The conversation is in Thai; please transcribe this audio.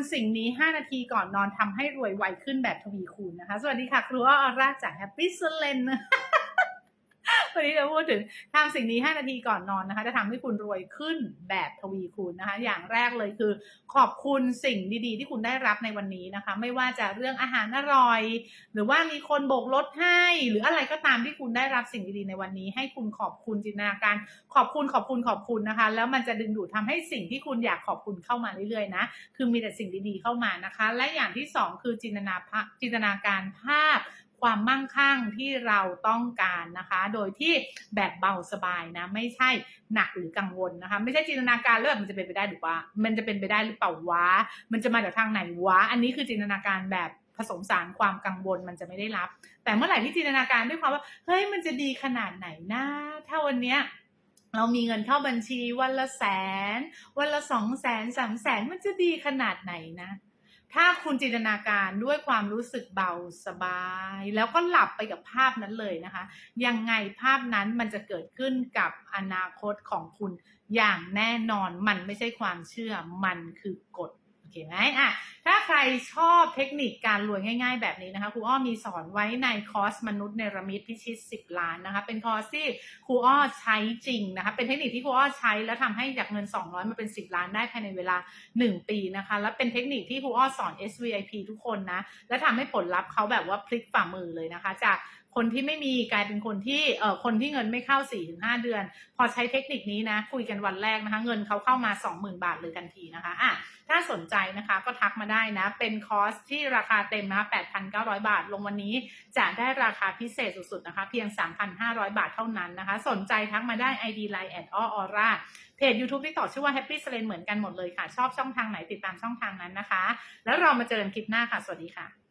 ำสิ่งนี้ 5 นาทีก่อนนอนทำให้รวยไวขึ้นแบบทวีคูณนะคะ สวัสดีค่ะ ครูอ้ออร่าจาก Happy s l e n วันนี้เราพูดถึงทำสิ่งนี้ 5 นาทีก่อนนอนนะคะ จะทำให้คุณรวยขึ้นแบบทวีคูณนะคะ อย่างแรกเลยคือ ขอบคุณสิ่งดีๆ ที่คุณได้รับในวันนี้นะคะ ไม่ว่าจะเรื่องอาหารอร่อย หรือว่ามีคนโบกรถให้ หรืออะไรก็ตามที่คุณได้รับสิ่งดีๆในวันนี้ ให้คุณขอบคุณจินตนาการ ขอบคุณขอบคุณขอบคุณนะคะ แล้วมันจะดึงดูดทำให้สิ่งที่คุณอยากขอบคุณเข้ามาเรื่อยๆนะ คือมีแต่สิ่งดีๆเข้ามานะคะ และอย่างที่สองคือจินตนาภาพจินตนาการภาพ ความมั่งคั่งที่เราต้องการนะคะ โดยที่แบบเบาสบายนะ ไม่ใช่หนักหรือกังวลนะคะ ไม่ใช่จินตนาการแล้วแบบมันจะเป็นไปได้หรือว่า มันจะเป็นไปได้หรือเปล่าวะมันจะมาจากทางไหนวะอันนี้คือจินตนาการแบบผสมสารความกังวลมันจะไม่ได้รับ แต่เมื่อไหร่ที่จินตนาการด้วยความว่าเฮ้ยมันจะดีขนาดไหนนะถ้าวันเนี้ยเรามีเงินเข้าบัญชีวันละแสน วันละสองแสนสามแสนมันจะดีขนาดไหนนะ ถ้าคุณจินตนาการด้วยความรู้สึกเบาสบาย แล้วก็หลับไปกับภาพนั้นเลยนะคะ ยังไงภาพนั้นมันจะเกิดขึ้นกับอนาคตของคุณอย่างแน่นอนมันไม่ใช่ความเชื่อมันคือกฎ เคไหมอะถ้าใครชอบเทคนิคการรวยง่าย ๆ แบบนี้นะคะครูอ้อมีสอนไว้ในคอร์สมนุษย์เนรมิตพิชิต 10 ล้านนะคะเป็นคอร์สที่ครูอ้อใช้จริงนะคะเป็นเทคนิคที่ครูอ้อใช้แล้วทำให้จากเงิน 200มาเป็น 10 ล้านได้ภายในเวลา 1 ปีนะคะและเป็นเทคนิคที่ครูอ้อสอน SVIP ทุกคนนะและทำให้ผลลัพธ์เขาแบบว่าพลิกฝ่ามือเลยนะคะ จากคนที่ไม่มีกลายเป็นคนที่เอ่อคนที่เงินไม่เข้า 4-5 เดือน พอใช้เทคนิคนี้นะคุยกันวันแรกนะคะ เงินเขาเข้ามา 20,000 บาทเลยทันทีนะคะอะถ้าสนใจนะคะ ก็ทักมาได้นะ เป็นคอร์สที่ราคาเต็มนะคะ8,900 บาท ลงวันนี้จะได้ราคาพิเศษสุดๆนะคะ เพียง 3,500 บาทเท่านั้นนะคะ สนใจทักมาได้ ID Line แอดออร่าเพจ YouTube ที่ต่อชื่อว่า Happy s l e n เหมือนกันหมดเลยค่ะ ชอบช่องทางไหนติดตามช่องทางนั้นนะคะ แล้วเรามาเจอกันคลิปหน้าค่ะ สวัสดีค่ะ